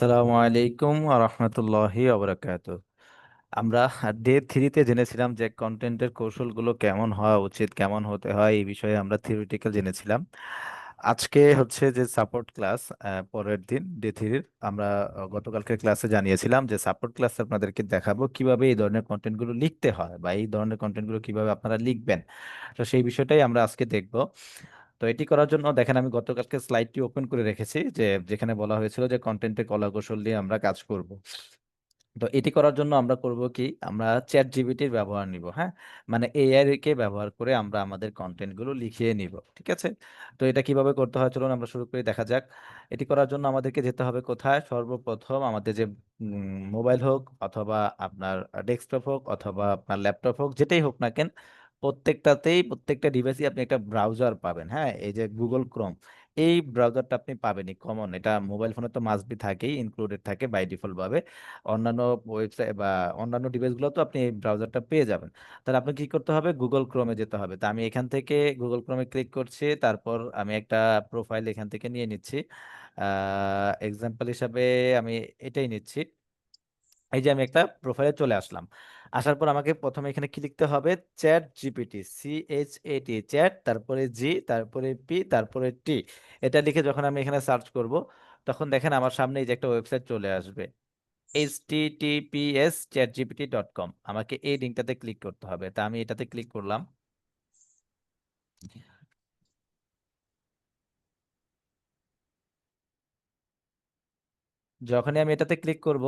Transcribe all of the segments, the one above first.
আসসালামু আলাইকুম রহমতুল্লাহি ওবরাকাত আমরা ডে থ্রিতে জেনেছিলাম যে কন্টেন্টের কৌশলগুলো কেমন হওয়া উচিত কেমন হতে হয় এই বিষয়ে আমরা থিওরিটিক্যাল জেনেছিলাম। আজকে হচ্ছে যে সাপোর্ট ক্লাস পরের দিন ডে থ্রির আমরা আহ, গতকালকের ক্লাসে জানিয়েছিলাম যে সাপোর্ট ক্লাসে আপনাদেরকে দেখাবো কীভাবে এই ধরনের কন্টেন্টগুলো লিখতে হয় বা এই ধরনের কন্টেন্টগুলো কীভাবে আপনারা লিখবেন। তো সেই বিষয়টাই আমরা আজকে দেখব। তো এটি করার জন্য দেখেন আমি গতকালকে স্লাইডটি ওপেন করে রেখেছি যে যেখানে বলা হয়েছিল যে কন্টেন্টের কলা কৌশল দিয়ে আমরা কাজ করব। তো এটি করার জন্য আমরা করব কি? আমরা চ্যাট জিবিটির ব্যবহার নিব হ্যাঁ? মানে এআই কে ব্যবহার করে আমরা আমাদের কন্টেন্টগুলো লিখিয়ে নিব, ঠিক আছে? তো এটা কীভাবে করতে হয়? চলুন আমরা শুরু করে, দেখা যাক। এটি করার জন্য আমাদেরকে যেতে হবে কোথায়? সর্বপ্রথম আমাদের যে মোবাইল হোক অথবা আপনার ডেস্কটপ হোক অথবা আপনার ল্যাপটপ হোক, যেটাই হোক না কেন প্রত্যেকটাতেই প্রত্যেকটা ডিভাইসে আপনি একটা ব্রাউজার পাবেন হ্যাঁ? এই যে গুগল ক্রোম এই ব্রাউজারটা আপনি পাবেনই কমন এটা মোবাইল ফোনে তো মাস্ট বি থাকেই ইনক্লুডেড থাকে বাই ডিফল্ট ভাবে। অন্যান্য ওয়েবসাইট বা অন্যান্য ডিভাইসগুলো তো আপনি এই ব্রাউজারটা পেয়ে যাবেন। তাহলে আপনি কি করতে হবে? গুগল ক্রোমে যেতে হবে। তা আমি এখান থেকে গুগল ক্রোমে ক্লিক করছি, তারপর আমি একটা প্রোফাইল এখান থেকে নিয়ে নিচ্ছি। এক্সাম্পল হিসাবে আমি এটাই নিচ্ছি। এই যে আমি একটা প্রোফাইলে চলে আসলাম। আসার পর আমাকে প্রথমে এখানে কি লিখতে হবে? Chat GPT C H A T chat, তারপরে জি, তারপরে পি, তারপরে টি। এটা লিখে যখন আমি এখানে সার্চ করব, তখন দেখেন আমার সামনে এই যে একটা ওয়েবসাইট চলে আসবে। H TTPS chat GPT dot com আমাকে এই লিঙ্কটাতে ক্লিক করতে হবে। তা আমি এটাতে ক্লিক করলাম। যখনই আমি এটাতে ক্লিক করব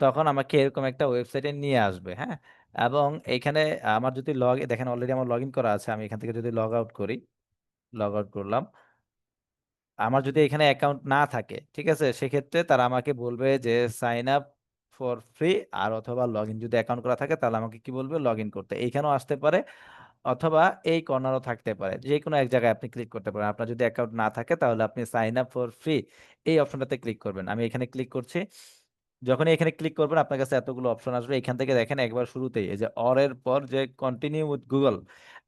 তখন আমাকে এরকম একটা ওয়েবসাইটে নিয়ে আসবে হ্যাঁ? এবং এখানে আমার যদি লগ দেখেন অলরেডি আমার লগ ইন করা আছে, আমি এখান থেকে যদি লগ আউট করি লগ আউট করলাম। আমার যদি এখানে অ্যাকাউন্ট না থাকে, ঠিক আছে? সেক্ষেত্রে তারা আমাকে বলবে যে সাইন আপ ফর ফ্রি আর অথবা লগ ইন যদি অ্যাকাউন্ট করা থাকে, তাহলে আমাকে কি বলবে? লগ ইন করতে। এইখানেও আসতে পারে অথবা এই কর্নারও থাকতে পারে। যে কোনো এক জায়গায় আপনি ক্লিক করতে পারেন। আপনার যদি অ্যাকাউন্ট না থাকে, তাহলে আপনি সাইন আপ ফর ফ্রি এই অপশনটাতে ক্লিক করবেন। আমি এখানে ক্লিক করছি। যখনই এখানে ক্লিক করবেন, আপনার কাছে এতগুলো অপশন আসবে। এখান থেকে দেখেন একবার শুরুতেই, এই যে অর এর পর যে কন্টিনিউ উইথ গুগল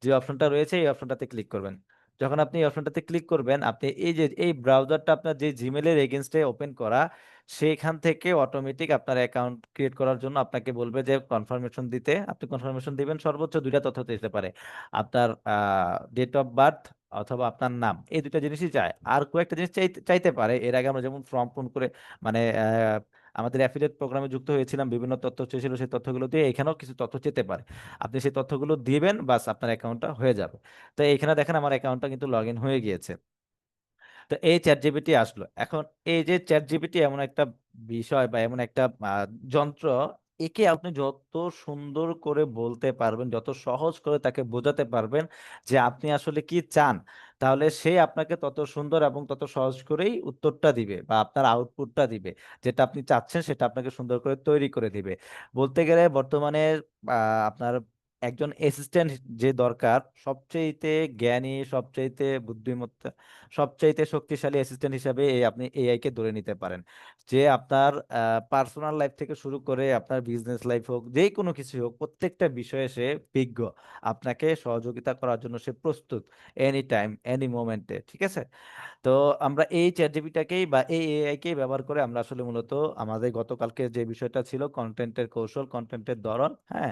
যে অপশনটা রয়েছে, এই অপশনটাতে ক্লিক করবেন। যখন আপনি এই অপশনটাতে ক্লিক করবেন, আপনি এই যে, এই ব্রাউজারটা আপনার যে জিমেলের এগেনস্টে ওপেন করা, সেখান থেকে অটোমেটিক আপনার অ্যাকাউন্ট ক্রিয়েট করার জন্য আপনাকে বলবে যে কনফার্মেশন দিতে। আপনি কনফার্মেশন দিবেন, সর্বোচ্চ দুইটা তথ্য দিতে পারে। আপনার ডেট অফ বার্থ অথবা আপনার নাম, এই দুইটা জিনিসই চায়। আর কয়েকটা জিনিস চাইতে পারে। এর আগে আমরা যেমন ফর্ম পূরণ করে মানে আমাদের অ্যাফিলিয়েট প্রোগ্রামে যুক্ত হয়েছিলাম, বিভিন্ন তথ্য চেয়েছিল, সেই তথ্যগুলো দিয়ে এখানেও কিছু তথ্য চেতে পারে। আপনি সেই তথ্যগুলো দিবেন, বাস আপনার অ্যাকাউন্টটা হয়ে যাবে। তো এখানে দেখেন আমার অ্যাকাউন্টটা কিন্তু লগ ইন হয়ে গিয়েছে। তো এই চ্যাট জিবিটি আসলো। এখন এই যে চ্যাট জিবিটি এমন একটা বিষয় বা এমন একটা যন্ত্র একে আপনি যত সুন্দর করে বলতে পারবেন, যত সহজ করে তাকে বোঝাতে পারবেন যে আপনি আসলে কি চান, তাহলে সে আপনাকে তত সুন্দর এবং তত সহজ করেই উত্তরটা দিবে বা আপনার আউটপুটটা দিবে। যেটা আপনি চাচ্ছেন সেটা আপনাকে সুন্দর করে তৈরি করে দিবে। বলতে গেলে বর্তমানে আপনার একজন অ্যাসিস্ট্যান্ট যে দরকার সবচেয়েতে জ্ঞানী, সবচাইতে বুদ্ধিমত্তা, সবচাইতে শক্তিশালী অ্যাসিস্ট্যান্ট হিসাবে এই আপনি এআই কে ধরে নিতে পারেন। যে আপনার পার্সোনাল লাইফ থেকে শুরু করে আপনার বিজনেস লাইফ হোক, যে কোনো কিছু হোক, প্রত্যেকটা বিষয়ে সে বিজ্ঞ। আপনাকে সহযোগিতা করার জন্য সে প্রস্তুত এনি টাইম এনি মোমেন্টে ঠিক আছে? তো আমরা এই চ্যাট জিপিটাকেই বা এই এআই কেই ব্যবহার করে আমরা আসলে মূলত আমাদের গতকালকে যে বিষয়টা ছিল কন্টেন্টের কৌশল কন্টেন্টের ধরন হ্যাঁ?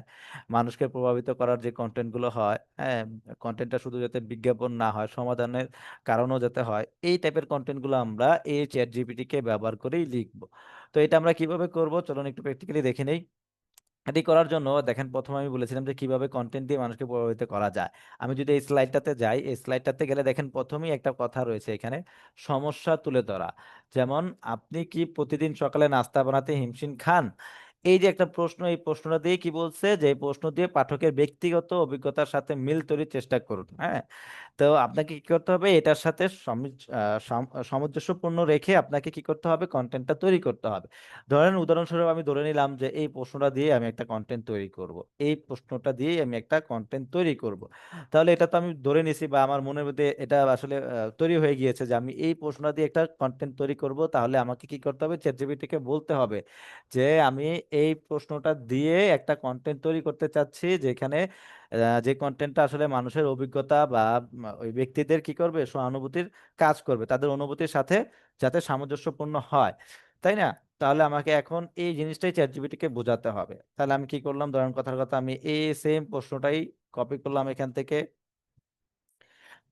মানুষকে প্রভাবিত করার যে কন্টেন্টগুলো হয় হ্যাঁ কন্টেন্টটা শুধু যাতে বিজ্ঞাপন না হয়, সমাধানের কারণও যাতে হয়, এই টাইপের কন্টেন্টগুলো আমরা এই চ্যাট জিপিটি কে ব্যবহার করেই লিখব। তো এটা আমরা কীভাবে করব? চলুন একটু প্র্যাকটিক্যালি দেখে নেই। এটি করার জন্য দেখেন, প্রথমে আমি বলেছিলাম যে কীভাবে কন্টেন্ট দিয়ে মানুষকে প্রভাবিত করা যায়। আমি যদি এই স্লাইডটাতে যাই, এই স্লাইডটাতে গেলে দেখেন, প্রথমেই একটা কথা রয়েছে এখানে, সমস্যা তুলে ধরা। যেমন, আপনি কি প্রতিদিন সকালে নাস্তা বানাতে হিমশিম খান? এই যে একটা প্রশ্ন, এই প্রশ্নটা দিয়ে কি বলছে? যে প্রশ্ন দিয়ে পাঠকের ব্যক্তিগত অভিজ্ঞতার সাথে মিল তৈরির চেষ্টা করুন হ্যাঁ? তো আপনাকে কি করতে হবে? এটার সাথে সামঞ্জস্যপূর্ণ রেখে আপনাকে কি করতে হবে? কন্টেন্টটা তৈরি করতে হবে। ধরেন, উদাহরণস্বরূপ আমি ধরে নিলাম যে এই প্রশ্নটা দিয়ে আমি একটা কন্টেন্ট তৈরি করব। এই প্রশ্নটা দিয়ে আমি একটা কন্টেন্ট তৈরি করব। তাহলে এটা তো আমি ধরে নিছি বা আমার মনের মধ্যে এটা আসলে তৈরি হয়ে গিয়েছে যে আমি এই প্রশ্নটা দিয়ে একটা কন্টেন্ট তৈরি করব। তাহলে আমাকে কি করতে হবে? চ্যাটজিপিটিকে বলতে হবে যে আমি এই প্রশ্নটা দিয়ে একটা কন্টেন্ট তৈরি করতে চাচ্ছি, যেখানে যে কন্টেন্টটা আসলে মানুষের অভিজ্ঞতা বা ওই ব্যক্তিদের কি করবে? সহানুভূতির কাজ করবে, তাদের অনুভূতির সাথে যাতে সামঞ্জস্যপূর্ণ হয়। তাই না? তাহলে আমাকে এখন এই জিনিসটাই চ্যাট জিপিটিকে বোঝাতে হবে। তাহলে আমি কি করলাম? ধরেন কথার কথা, আমি এই সেম প্রশ্নটাই কপি করলাম এখান থেকে।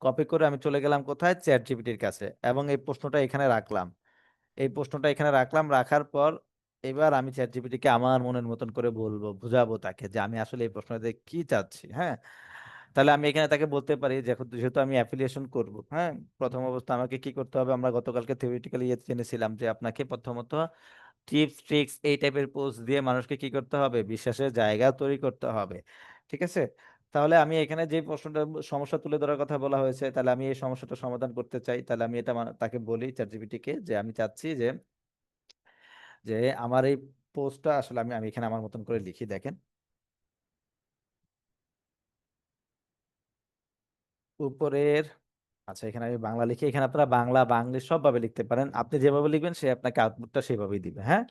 কপি করে আমি চলে গেলাম কোথায়? চ্যাট জিপিটির কাছে। এবং এই প্রশ্নটা এখানে রাখলাম। এই প্রশ্নটা এখানে রাখলাম, রাখার পর এবার আমি চ্যাট জিপিটিকে আমার মনের মতন করে বলব, বুঝাবো তাকে যে আমি আসলে এই প্রশ্নটাতে কি চাচ্ছি হ্যাঁ? তাহলে আমি এখানে তাকে বলতে পারি যেহেতু আমি অ্যাফিলিয়েশন করব হ্যাঁ? প্রথম অবস্থা আমাকে কি করতে হবে? আমরা গতকালকে থিওরিটিক্যালি ইয়ে জেনেছিলাম যে আপনাকে প্রথমত টিপস ট্রিক্স এই টাইপের পোস্ট দিয়ে মানুষকে কি করতে হবে? বিশ্বাসের জায়গা তৈরি করতে হবে, ঠিক আছে? তাহলে আমি এখানে যে প্রশ্নটা সমস্যা তুলে ধরার কথা বলা হয়েছে, তাহলে আমি এই সমস্যাটা সমাধান করতে চাই। তাহলে আমি এটা তাকে বলি চ্যাটজিপিটিকে যে আমি চাচ্ছি যে যে আমার এই পোস্টটা আসলে আমি আমি এখানে আমার মতন করে লিখি, দেখেন। উপরের আচ্ছা এখানে আমি বাংলা লিখি, এখানে আপনারা বাংলা বাংলা সবভাবে লিখতে পারেন। আপনি যেভাবে লিখবেন, সে আপনাকে আউটপুটটা সেভাবেই দিবে হ্যাঁ?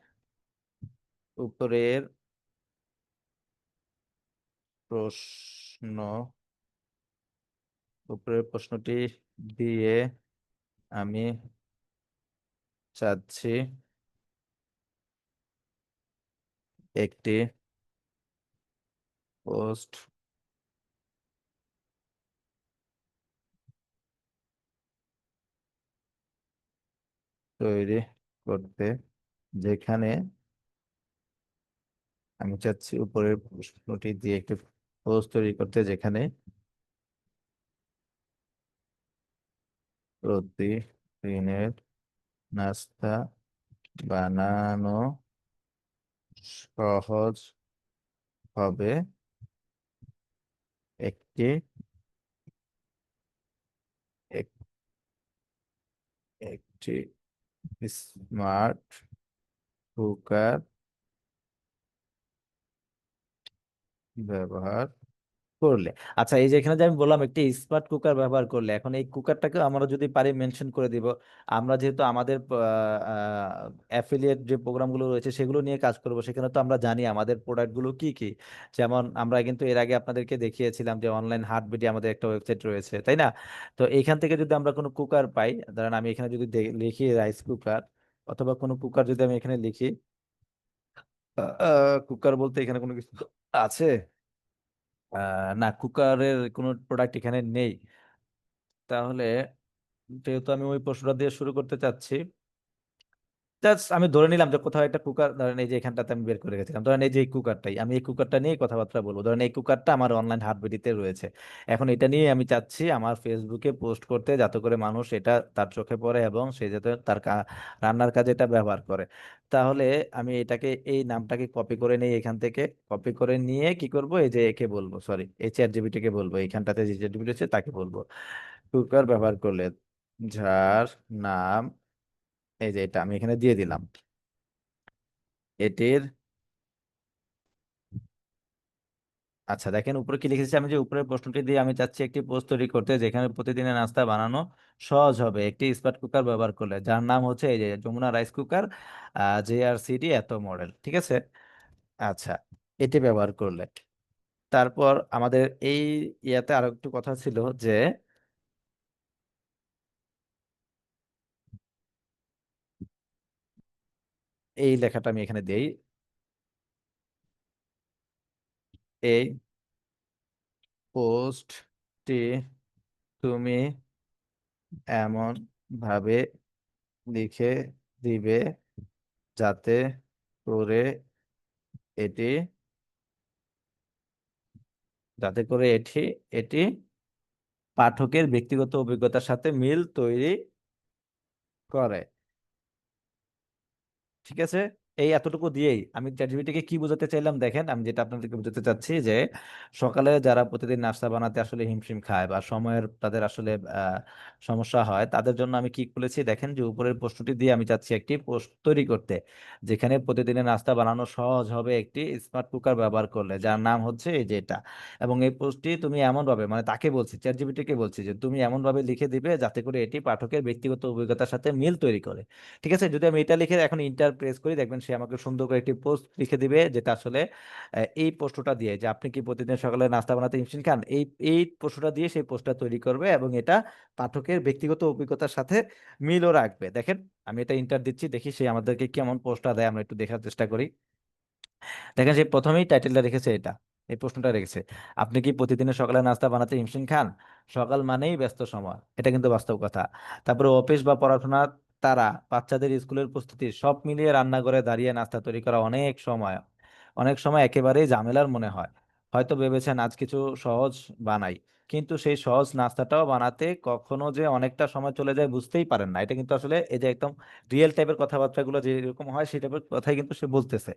উপরের প্রশ্ন, উপরের প্রশ্নটি দিয়ে আমি চাচ্ছি একটি পোস্ট তৈরি করতে, যেখানে আমি চাচ্ছি উপরের প্রশ্নটি দিয়ে একটি পোস্ট তৈরি করতে, যেখানে প্রতিদিনের নাস্তা বানানো সহজ হবে। একটি এক- একটি স্মার্ট কুকার ব্যবহার করলে? আচ্ছা এই যে এখানে যে আমি বললাম একটি স্মার্ট কুকার ব্যবহার করলে, এখন এই কুকারটাকে আমরা যদি পারি মেনশন করে দিব, আমরা যেহেতু আমাদের অ্যাফিলিয়েট যে প্রোগ্রামগুলো রয়েছে সেগুলো নিয়ে কাজ করব, সেখানে তো আমরা জানি আমাদের প্রোডাক্টগুলো কি কি। যেমন আমরা কিন্তু এর আগে আপনাদেরকে দেখিয়েছিলাম যে অনলাইন হার্ট হার্টবিডি আমাদের একটা ওয়েবসাইট রয়েছে, তাই না? তো এখান থেকে যদি আমরা কোনো কুকার পাই, ধরেন আমি এখানে যদি লিখি রাইস কুকার, অথবা কোনো কুকার যদি আমি এখানে লিখি কুকার বলতে এখানে কোনো কিছু আছে? না, কুকারের কোনো প্রোডাক্ট এখানে নেই। তাহলে যেহেতু আমি ওই প্রশ্নটা দিয়ে শুরু করতে চাচ্ছি জাস্ট আমি ধরে নিলাম যে কোথাও একটা কুকার, ধরেন এই যে এখানটাতে আমি বের করে গেছিলাম ধরেন এই যে কুকারটাই, আমি এই কুকারটা নিয়ে কথাবার্তা বলব। ধরেন এই কুকারটা আমার অনলাইন হাটবিডিতে রয়েছে। এখন এটা নিয়ে আমি চাচ্ছি আমার ফেসবুকে পোস্ট করতে যাতে করে মানুষ এটা তার চোখে পড়ে এবং সে যাতে তার রান্নার কাজে এটা ব্যবহার করে। তাহলে আমি এটাকে, এই নামটাকে কপি করে নিই এখান থেকে। কপি করে নিয়ে কি করব? এই যে একে বলব সরি এই চ্যাট জিবিটিকে বলব। এইখানটাতে যে চ্যাট জিপিটি আছে তাকে বলব। কুকার ব্যবহার করলে, যার নাম এই যে এটা আমি এখানে দিয়ে দিলাম। এটির আচ্ছা দেখেন উপরে কি লিখেছি? আমি যে উপরের প্রশ্নটি দিয়ে আমি চাচ্ছি একটি পোস্ট তৈরি করতে, যেখানে প্রতিদিনের নাস্তা বানানো সহজ হবে। একটি স্মার্ট কুকার ব্যবহার করলে, যার নাম হচ্ছে এই যে Jamuna rice cooker J R CD এত মডেল, ঠিক আছে? আচ্ছা এটি ব্যবহার করলে। তারপর আমাদের এই ইয়াতে আরও একটু কথা ছিল যে এই লেখাটা আমি এখানে দেই। এই পোস্টটি তুমি এমন ভাবে লিখে দিবে যাতে করে এটি যাতে করে এটি এটি পাঠকের ব্যক্তিগত অভিজ্ঞতার সাথে মিল তৈরি করে। ঠিক আছে? এই এতটুকু দিয়েই আমি চ্যাটজিপিটিকে কি বোঝাতে চাইলাম দেখেন, আমি যেটা আপনাদেরকে বোঝাতে চাচ্ছি যে সকালে যারা প্রতিদিন নাস্তা বানাতে আসলে হিমশিম খায় বা সময়ের তাদের আসলে সমস্যা হয়, তাদের জন্য আমি কি বলেছি দেখেন যে উপরের প্রশ্নটি দিয়ে আমি চাচ্ছি একটি পোস্ট তৈরি করতে, যেখানে প্রতিদিনের নাস্তা বানানো সহজ হবে একটি স্মার্ট কুকার ব্যবহার করলে, যার নাম হচ্ছে এই যে এটা। এবং এই পোস্টটি তুমি এমনভাবে মানে তাকে বলছি চ্যাটজিপিটিকে বলছি যে তুমি এমনভাবে লিখে দিবে যাতে করে এটি পাঠকের ব্যক্তিগত অভিজ্ঞতার সাথে মিল তৈরি করে। ঠিক আছে? যদি আমি এটা লিখে এখন ইন্টার প্রেস করি, দেখবেন সে আমাকে সুন্দর করে একটি পোস্ট লিখে দিবে, যেটা আসলে এই প্রশ্নটা দিয়ে যে আপনি কি প্রতিদিন সকালে নাস্তা বানাতে হিমশিম খান, এই এই প্রশ্নটা দিয়ে সেই পোস্টটা তৈরি করবে এবং এটা পাঠকের ব্যক্তিগত অভিজ্ঞতার সাথে মিলও রাখবে। দেখেন, আমি এটা ইন্টার দিচ্ছি, দেখি সে আমাদেরকে কেমন পোস্টটা দেয়, আমরা একটু দেখার চেষ্টা করি। দেখেন, সে প্রথমেই টাইটেলটা রেখেছে এটা, এই প্রশ্নটা রেখেছে, আপনি কি প্রতিদিনের সকালে নাস্তা বানাতে হিমশিম খান? সকাল মানেই ব্যস্ত সময়। এটা কিন্তু বাস্তব কথা। তারপরে অফিস বা পড়াশোনা তারা বাচ্চাদের স্কুলের প্রস্তুতি সব মিলিয়ে রান্নাঘরে দাঁড়িয়ে নাস্তা তৈরি করা অনেক সময় অনেক সময় একেবারেই ঝামেলার মনে হয়। হয়তো ভেবেছেন আজ কিছু সহজ বানাই। কিন্তু সেই সহজ নাস্তাটাও বানাতে কখনো যে অনেকটা সময় চলে যায় বুঝতেই পারেন না। এটা কিন্তু আসলে এই যে একদম রিয়েল টাইপের কথাবার্তাগুলো যেরকম হয় সেই টাইপের কথাই কিন্তু সে বলতেছে।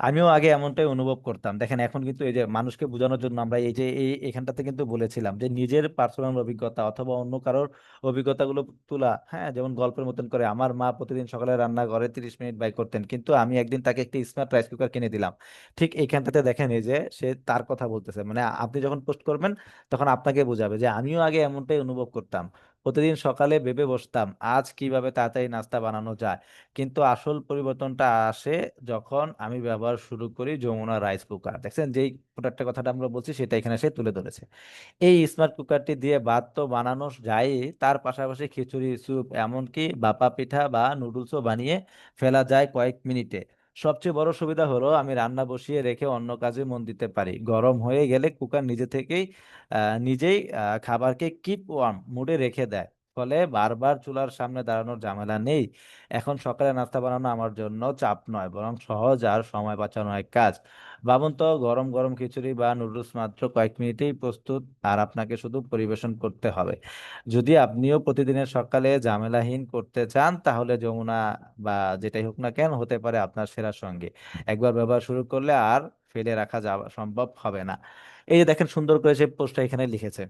আমিও আগে এমনটাই অনুভব করতাম। দেখেন এখন কিন্তু এই যে মানুষকে বোঝানোর জন্য আমরা এই যে এই এখানটাতে কিন্তু বলেছিলাম যে নিজের পার্সোনাল অভিজ্ঞতা অথবা অন্য কারোর অভিজ্ঞতাগুলো তোলা হ্যাঁ? যেমন গল্পের মতন করে আমার মা প্রতিদিন সকালে রান্না ঘরে তিরিশ মিনিট ব্যয় করতেন। কিন্তু আমি একদিন তাকে একটি স্মার্ট রাইস কুকার কিনে দিলাম। ঠিক এইখানটাতে দেখেন এই যে সে তার কথা বলতেছে। মানে আপনি যখন পোস্ট করবেন তখন আপনাকে বোঝাবে যে, আমিও আগে এমনটাই অনুভব করতাম। প্রতিদিন সকালে ভেবে বসতাম, আজ কীভাবে তাড়াতাড়ি নাস্তা বানানো যায়? কিন্তু আসল পরিবর্তনটা আসে যখন আমি ব্যবহার শুরু করি যমুনা রাইস কুকার। দেখছেন? যেই প্রোডাক্টের কথাটা আমরা বলছি সেটা এখানে সে তুলে ধরেছে। এই স্মার্ট কুকারটি দিয়ে ভাত তো বানানো যায় তার পাশাপাশি খিচুড়ি, স্যুপ, এমনকি বাপা পিঠা বা নুডলসও বানিয়ে ফেলা যায় কয়েক মিনিটে। সবচেয়ে বড় সুবিধা হলো আমি রান্না বসিয়ে রেখে অন্য কাজে মন দিতে পারি। গরম হয়ে গেলে কুকার নিজে থেকেই নিজেই খাবারকে কিপ ওয়ার্ম মুডে রেখে দেয়। ফলে বারবার চুলার সামনে দাঁড়ানোর ঝামেলা নেই। এখন সকালে নাস্তা বানানো আমার জন্য চাপ নয়, বরং সহজ আর সময় বাঁচানো এক কাজ। ভাবুন তো, গরম গরম খিচুড়ি বা নুডলস মাত্র কয়েক মিনিটেই প্রস্তুত আর আপনাকে শুধু পরিবেশন করতে হবে। যদি আপনিও প্রতিদিনের সকালে ঝামেলাহীন করতে চান, তাহলে যমুনা বা যেটাই হোক না কেন হতে পারে আপনার সেরা সঙ্গে। একবার ব্যবহার শুরু করলে আর ফেলে রাখা যাওয়া সম্ভব হবে না। এই যে দেখেন সুন্দর করে সে পোস্টটা এখানে লিখেছে।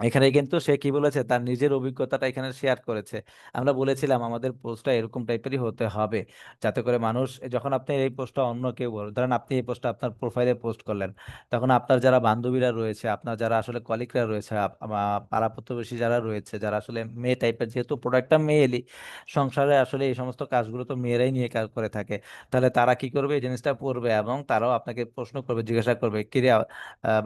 এখানে কিন্তু সে কি বলেছে? তার নিজের অভিজ্ঞতাটা এখানে শেয়ার করেছে। আমরা বলেছিলাম, আমাদের পোস্টটা এরকম টাইপেরই হতে হবে। যাতে করে মানুষ, যখন আপনি এই পোস্টটা অন্য কেউ ধরেন আপনি এই পোস্টটা আপনার প্রোফাইলে পোস্ট করলেন। তখন আপনার যারা বান্ধবীরা রয়েছে, আপনার যারা আসলে কলিগরা রয়েছে পাড়া প্রতিবেশী যারা রয়েছে, যারা আসলে মেয়ে টাইপের যেহেতু প্রোডাক্টটা মেয়েলি সংসারে আসলে এই সমস্ত কাজগুলো তো মেয়েরাই নিয়ে কাজ করে থাকে। তাহলে তারা কি করবে? এই জিনিসটা পড়বে এবং তারাও আপনাকে প্রশ্ন করবে, জিজ্ঞাসা করবে কিরে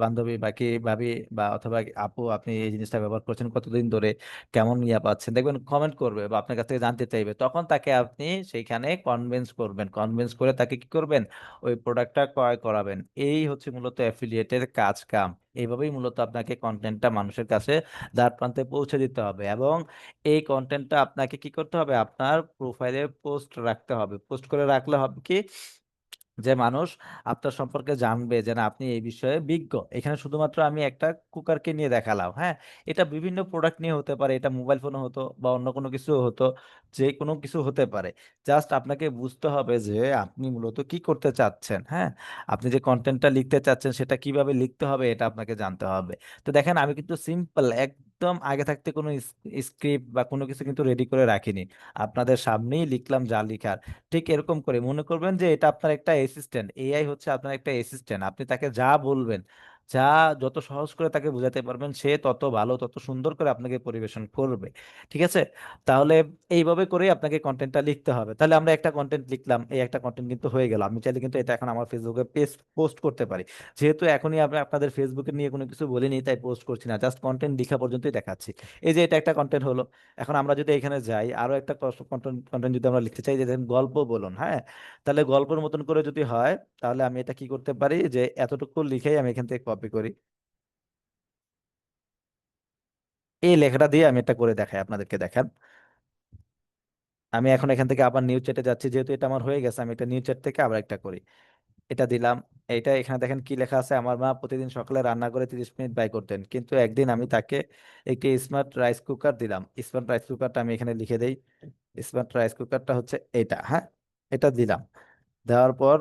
বান্ধবী বা কি ভাবি বা অথবা আপু, আপনি এই জিনিসটা ব্যবহার করছেন, কতদিন ধরে, কেমন ইয়া পাচ্ছেন, দেখবেন কমেন্ট করবে বা আপনার কাছ থেকে জানতে চাইবে, তখন তাকে আপনি সেইখানে কনভিন্স করবেন কনভিন্স করে তাকে কি করবেন, ওই প্রোডাক্টটা ক্রয় করাবেন। এই হচ্ছে মূলত অ্যাফিলিয়েটের কাজ কাম। এইভাবেই মূলত আপনাকে কন্টেন্টটা মানুষের কাছে দ্বার প্রান্তে পৌঁছে দিতে হবে এবং এই কন্টেন্টটা আপনাকে কি করতে হবে, আপনার প্রোফাইলে পোস্ট রাখতে হবে। পোস্ট করে রাখলে হবে কি যে মানুষ আপনার সম্পর্কে জানবে যে, না, আপনি এই বিষয়ে বিজ্ঞ। এখানে শুধুমাত্র আমি একটা কুকারকে নিয়ে দেখালাম হ্যাঁ? এটা বিভিন্ন প্রোডাক্ট নিয়ে হতে পারে, এটা মোবাইল ফোনও হতো বা অন্য কোনো কিছু হতো। যে কোনো কিছু হতে পারে। জাস্ট আপনাকে বুঝতে হবে যে আপনি মূলত কি করতে চাচ্ছেন হ্যাঁ? আপনি যে কন্টেন্টটা লিখতে চাচ্ছেন সেটা কীভাবে লিখতে হবে এটা আপনাকে জানতে হবে। তো দেখেন আমি কিন্তু সিম্পল একদম আগে থাকতে কোনো স্ক্রিপ্ট বা কোনো কিছু কিন্তু রেডি করে রাখিনি। আপনাদের সামনেই লিখলাম যা লিখার। ঠিক এরকম করে মনে করবেন যে এটা আপনার একটা অ্যাসিস্ট্যান্ট এআই হচ্ছে আপনার একটা অ্যাসিস্ট্যান্ট আপনি তাকে যা বলবেন যা যত সহজ করে তাকে বোঝাতে পারবেন, সে তত ভালো, তত সুন্দর করে আপনাকে পরিবেশন করবে। ঠিক আছে? তাহলে এইভাবে করেই আপনাকে কন্টেন্টটা লিখতে হবে। তাহলে আমরা একটা কন্টেন্ট লিখলাম, এই একটা কন্টেন্ট কিন্তু হয়ে গেল। আমি চাইলে কিন্তু এটা এখন আমার ফেসবুকে পেস্ট পোস্ট করতে পারি। যেহেতু এখনই আমি আপনাদের ফেসবুকে নিয়ে কোনো কিছু বলিনি, তাই পোস্ট করছি না। জাস্ট কন্টেন্ট লেখা পর্যন্তই দেখাচ্ছি। এই যে এটা একটা কন্টেন্ট হলো। এখন আমরা যদি এখানে যাই আরও একটা কন্টেন্ট কন্টেন্ট যদি আমরা লিখতে চাই, যে গল্প বলুন হ্যাঁ? তাহলে গল্পের মতন করে যদি হয়, তাহলে আমি এটা কি করতে পারি? যে এতটুকু লিখেই আমি এখান থেকে কপি করি। এই লেখাটা দিয়ে আমি এটা করে দেখাই, আপনাদেরকে দেখান। আমি এখন এখান থেকে আবার নিউজ চ্যাটে যাচ্ছি, যেহেতু এটা আমার হয়ে গেছে, আমি এটা নিউজ চ্যাট থেকে আবার একটা করি। এটা দিলাম এটা এখানে দেখেন কি লেখা আছে, আমার মা প্রতিদিন সকালে রান্না করে তিরিশ মিনিট ব্যয় করতেন, কিন্তু একদিন আমি তাকে একটি স্মার্ট রাইস কুকার দিলাম। স্মার্ট রাইস কুকারটা আমি এখানে লিখে দেই স্মার্ট রাইস কুকারটা হচ্ছে এটা হ্যাঁ? এটা দিলাম। দেওয়ার পর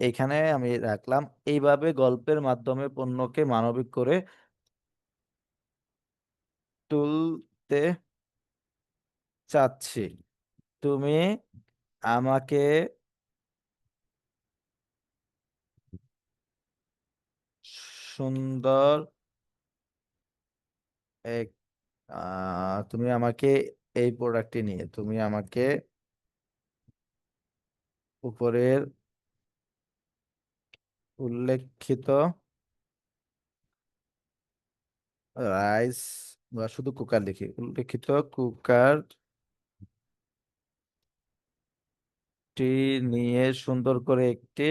এখানে আমি রাখলাম। এইভাবে গল্পের মাধ্যমে পণ্যকে মানবিক করে তুলতে চাচ্ছি। তুমি আমাকে সুন্দর এক তুমি আমাকে এই প্রোডাক্টটি নিয়ে, তুমি আমাকে উপরের উল্লেখিত রাইস, বা শুধু কুকার লিখি, উল্লেখিত কুকার টি নিয়ে সুন্দর করে একটি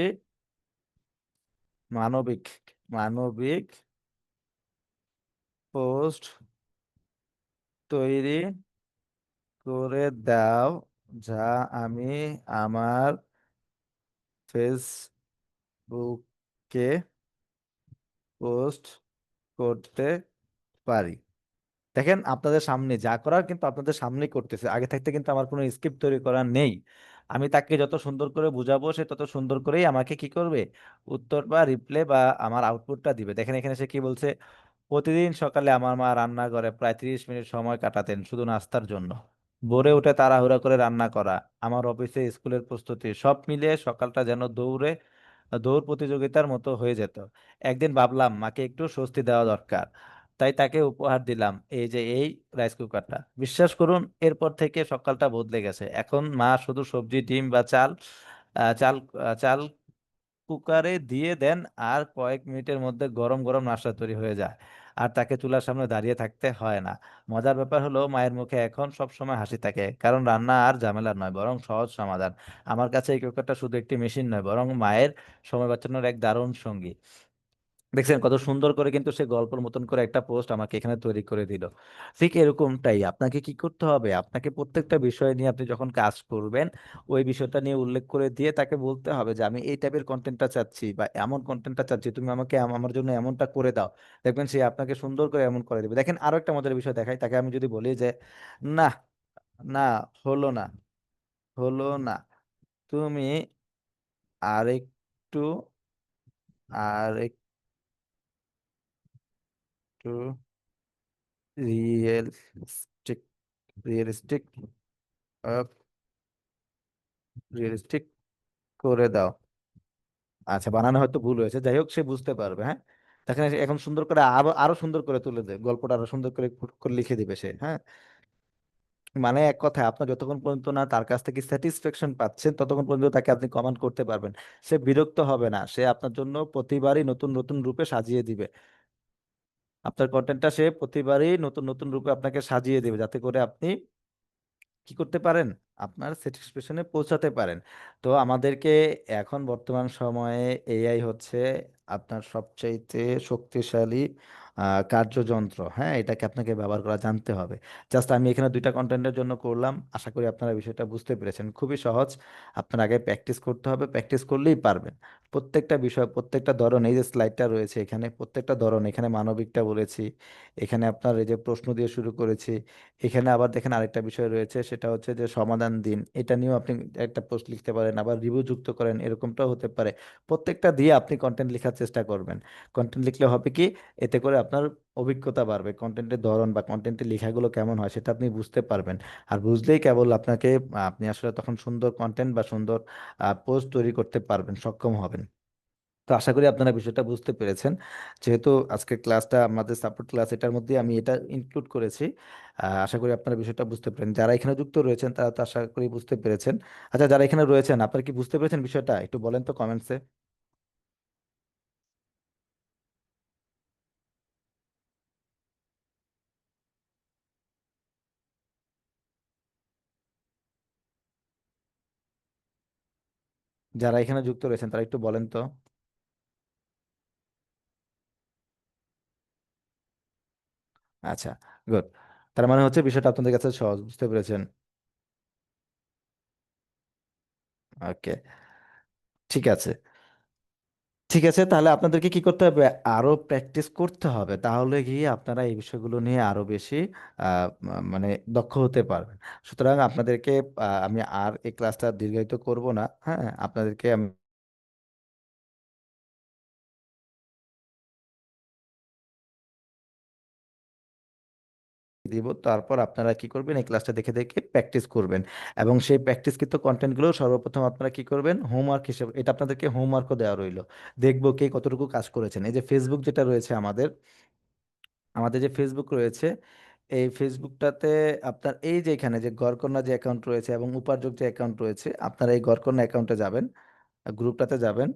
মানবিক মানবিক পোস্ট তৈরি করে দাও, যা আমি আমার ফেসবুকে পোস্ট করতে পারি? দেখেন, আপনাদের সামনে যা করার কিন্তু আপনাদের সামনেই করতেছে। আগে থাকতে কিন্তু আমার কোনো স্ক্রিপ্ট তৈরি করা নেই। আমি তাকে যত সুন্দর করে বুঝাবো, সে তত সুন্দর করেই আমাকে কি করবে? উত্তর বা রিপ্লে বা আমার আউটপুটটা দিবে। দেখেন, এখানে সে কি বলছে? প্রতিদিন সকালে আমার মা রান্নাঘরে প্রায় ত্রিশ মিনিট সময় কাটাতেন শুধু নাস্তার জন্য। ভোরে উঠে তাড়াহুড়া করে রান্না করা, আমার অফিসে স্কুলের প্রস্তুতি, সব মিলিয়ে সকালটা যেন দৌড়ে দৌড় প্রতিযোগিতার মতো হয়ে যেত। একদিন ভাবলাম, মাকে একটু স্বস্তি দেওয়া দরকার। তাই তাকে উপহার দিলাম, এই যে এই রাইস কুকারটা বিশ্বাস করুন, এরপর থেকে সকালটা বদলে গেছে। এখন মা শুধু সবজি, ডিম বা চাল চাল চাল কুকারে দিয়ে দেন আর কয়েক মিনিটের মধ্যে গরম গরম নাস্তা তৈরি হয়ে যায়। আর তাকে চুলার সামনে দাঁড়িয়ে থাকতে হয় না। মজার ব্যাপার হলো, মায়ের মুখে এখন সব সময় হাসি থাকে। কারণ রান্না আর ঝামেলা নয়, বরং সহজ সমাধান। আমার কাছে এই কুকারটা শুধু একটি মেশিন নয়, বরং মায়ের সময় বাঁচানোর এক দারুণ সঙ্গী। দেখছেন কত সুন্দর করে কিন্তু সে গল্পের মতন করে একটা পোস্ট আমাকে এখানে তৈরি করে দিল। ঠিক এরকমটাই। আপনাকে কি করতে হবে? আপনাকে প্রত্যেকটা বিষয় নিয়ে আপনি যখন কাজ করবেন, ওই বিষয়টা নিয়ে উল্লেখ করে দিয়ে তাকে বলতে হবে যে, আমি এই টাইপের কন্টেন্টটা চাচ্ছি বা এমন কন্টেন্টটা চাচ্ছি, তুমি আমাকে আমার জন্য এমনটা করে দাও। দেখবেন সে আপনাকে সুন্দর করে এমন করে দেবে। দেখেন আরও একটা মজার বিষয় দেখাই। তাকে আমি যদি বলি যে, না না, হলো না হলো না। তুমি আরেকটু আর একটু রিয়েলিস্টিক রিয়েলিস্টিক রিয়েলিস্টিক করে দাও। আচ্ছা বানানো হয়তো ভুল হয়েছে, যাই হোক, সে বুঝতে পারবে হ্যাঁ? দেখেন এখন সুন্দর করে আরও আরও সুন্দর করে তুলে দেয় গল্পটা আরও সুন্দর করে করে লিখে দিবে সে হ্যাঁ? মানে এক কথায়, আপনার যতক্ষণ পর্যন্ত না তার কাছ থেকে স্যাটিসফ্যাকশন পাচ্ছেন, ততক্ষণ পর্যন্ত তাকে আপনি কমান্ড করতে পারবেন। সে বিরক্ত হবে না, সে আপনার জন্য প্রতিবারই নতুন নতুন রূপে সাজিয়ে দিবে। আপনার কন্টেন্টটা সে প্রতিবারই নতুন নতুন রূপে আপনাকে সাজিয়ে দেবে যাতে করে আপনি কি করতে পারেন? আপনার স্যাটিসফ্যাকশনে পৌঁছাতে পারেন। তো আমাদেরকে এখন বর্তমান সময়ে এআই হচ্ছে আপনার সবচাইতে শক্তিশালী কার্যযন্ত্র হ্যাঁ? এটাকে আপনাকে ব্যবহার করা জানতে হবে। জাস্ট আমি এখানে দুইটা কন্টেন্টের জন্য করলাম। আশা করি আপনারা বিষয়টা বুঝতে পেরেছেন। খুবই সহজ। আপনার আগে প্র্যাকটিস করতে হবে। প্র্যাকটিস করলেই পারবেন। প্রত্যেকটা বিষয়, প্রত্যেকটা ধরন, এই যে স্লাইডটা রয়েছে এখানে, প্রত্যেকটা ধরন, এখানে মানবিকটা বলেছি, এখানে আপনার এই যে প্রশ্ন দিয়ে শুরু করেছি, এখানে আবার দেখেন আরেকটা বিষয় রয়েছে, সেটা হচ্ছে যে সমাধান দিন। এটা নিয়েও আপনি একটা পোস্ট লিখতে পারেন, আবার রিভিউ যুক্ত করেন, এরকমটাও হতে পারে। প্রত্যেকটা দিয়ে আপনি কন্টেন্ট লেখার চেষ্টা করবেন। কন্টেন্ট লিখলে হবে কি? এতে করে আপনার অভিজ্ঞতা বাড়বে কন্টেন্টের ধরন বা কন্টেন্টের লেখাগুলো কেমন হয় সেটা আপনি বুঝতে পারবেন। আর বুঝলেই কেবল আপনাকে, আপনি আসলে তখন সুন্দর কন্টেন্ট বা সুন্দর পোস্ট তৈরি করতে পারবেন, সক্ষম হবেন। তো আশা করি আপনারা বিষয়টা বুঝতে পেরেছেন। যেহেতু আজকের ক্লাসটা আমাদের সাপোর্ট ক্লাস এটার মধ্যে আমি এটা ইনক্লুড করেছি আশা করি আপনারা বিষয়টা বুঝতে পেরেছেন। যারা এখানে যুক্ত রয়েছেন, তারা তো আশা করি বুঝতে পেরেছেন। আচ্ছা যারা এখানে রয়েছেন, আপনারা কি বুঝতে পেরেছেন বিষয়টা? একটু বলেন তো কমেন্টসে যারা এখানে যুক্ত রয়েছেন, তারা একটু বলেন তো। আচ্ছা গুড। তার মানে হচ্ছে বিষয়টা আপনাদের কাছে সহজ, বুঝতে পেরেছেন? ওকে, ঠিক আছে। ঠিক আছে তাহলে আপনাদেরকে কি করতে হবে? আরও প্র্যাকটিস করতে হবে। তাহলে গিয়ে আপনারা এই বিষয়গুলো নিয়ে আরও বেশি আহ, মানে দক্ষ হতে পারবেন। সুতরাং আপনাদেরকে আহ, আমি আর এই ক্লাসটা দীর্ঘায়িত করব না। হ্যাঁ আপনাদেরকে আমি দিব। তারপর আপনারা কি করবেন? এই ক্লাসটা দেখে দেখে প্র্যাকটিস করবেন। এবং সেই প্র্যাকটিসকৃত কন্টেন্টগুলো সর্বপ্রথম আপনারা কি করবেন? হোমওয়ার্ক হিসেবে, এটা আপনাদেরকে হোমওয়ার্কও দেওয়া রইল। দেখব কে কতটুকু কাজ করেছেন। এই যে ফেসবুক যেটা রয়েছে আমাদের আমাদের যে ফেসবুক রয়েছে, এই ফেসবুকটাতে আপনার এই যে এখানে যে গড়কন্যা যে অ্যাকাউন্ট রয়েছে এবং উপার্জক যে অ্যাকাউন্ট রয়েছে, আপনারা এই গড়কন্যা অ্যাকাউন্টে যাবেন গ্রুপটাতে যাবেন।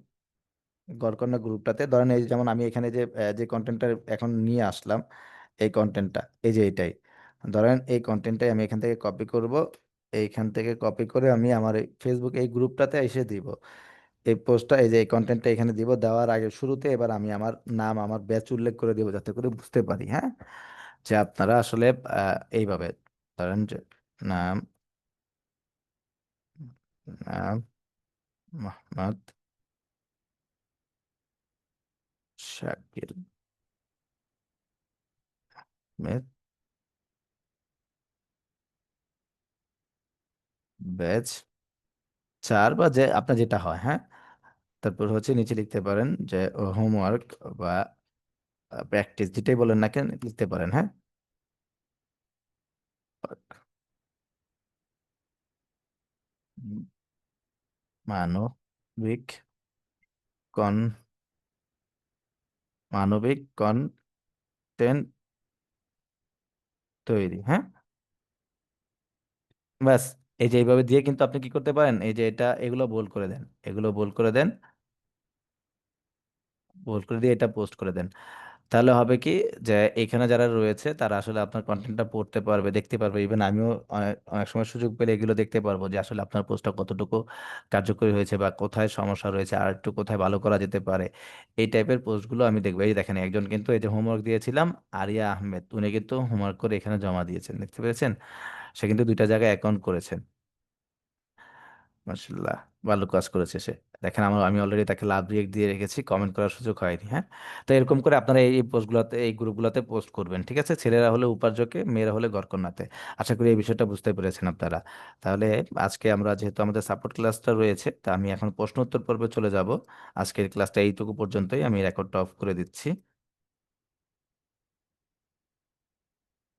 গড়কন্যা গ্রুপটাতে ধরেন এই যেমন আমি এখানে যে যে কন্টেন্টটা এখন নিয়ে আসলাম এই কন্টেন্টটা এই যে এটাই ধরেন এই কন্টেন্টটাই আমি এখান থেকে কপি করব, এইখান থেকে কপি করে আমি আমার এই ফেসবুক এই গ্রুপটাতে এসে দিব। এই পোস্টটা এই যে এই কন্টেন্টটা এখানে দিব, দেওয়ার আগে শুরুতে এবার আমি আমার নাম, আমার ব্যাচ উল্লেখ করে দিব যাতে করে বুঝতে পারি হ্যাঁ? যে আপনারা আসলে এইভাবে, ধরেন যে নাম নাম মোহাম্মদ শাকিল আহমেদ ব্যাচ চার বা যে, আপনার যেটা হয় হ্যাঁ? তারপর হচ্ছে নিচে লিখতে পারেন যে হোমওয়ার্ক বা প্র্যাকটিস যেটাই বলেন না কেন, লিখতে পারেন হ্যাঁ? মানবিক কন, মানবিক কন্টেন্ট তৈরি হ্যাঁ? ব্যাস, এই যে এইভাবে দিয়ে কিন্তু আপনি কি করতে পারেন? এই যে এটা, এগুলো বোল করে দেন। এগুলো বোল করে দেন। বোল করে দিয়ে এটা পোস্ট করে দেন। তাহলে হবে কি যে, এখানে যারা রয়েছে তারা আসলে আপনার কন্টেন্টটা পড়তে পারবে, দেখতে পারবে। ইভেন আমিও অনেক সময় সুযোগ পেলে এগুলো দেখতে পারব যে, আসলে আপনার পোস্টটা কতটুকু কার্যকরী হয়েছে বা কোথায় সমস্যা রয়েছে, আর একটু কোথায় ভালো করা যেতে পারে। এই টাইপের পোস্টগুলো আমি দেখব। এই দেখেন, একজন কিন্তু এই যে হোমওয়ার্ক দিয়েছিলাম, আরিয়া আহমেদ। উনি কিন্তু হোমওয়ার্ক করে এখানে জমা দিয়েছেন, দেখতে পেয়েছেন সে কিন্তু দুইটা জায়গায় অ্যাকাউন্ট করেছেন। মাশাল্লাহ। ভালো কাজ করেছে সে। দেখেন আমার, আমি অলরেডি তাকে লাভ রিয়েক্ট দিয়ে রেখেছি কমেন্ট করার সুযোগ হয়নি হ্যাঁ? তো এরকম করে আপনারা এই পোস্টগুলোতে, এই গ্রুপগুলোতে পোস্ট করবেন, ঠিক আছে? ছেলেরা হলে উপার্জকে, মেয়েরা হলে ঘরকন্নাতে আশা করি এই বিষয়টা বুঝতে পেরেছেন আপনারা। তাহলে আজকে আমরা, যেহেতু আমাদের সাপোর্ট ক্লাসটা রয়েছে, তা আমি এখন প্রশ্ন উত্তর পর্বে চলে যাব। আজকের ক্লাসটা এইটুকু পর্যন্তই, আমি রেকর্ডটা অফ করে দিচ্ছি।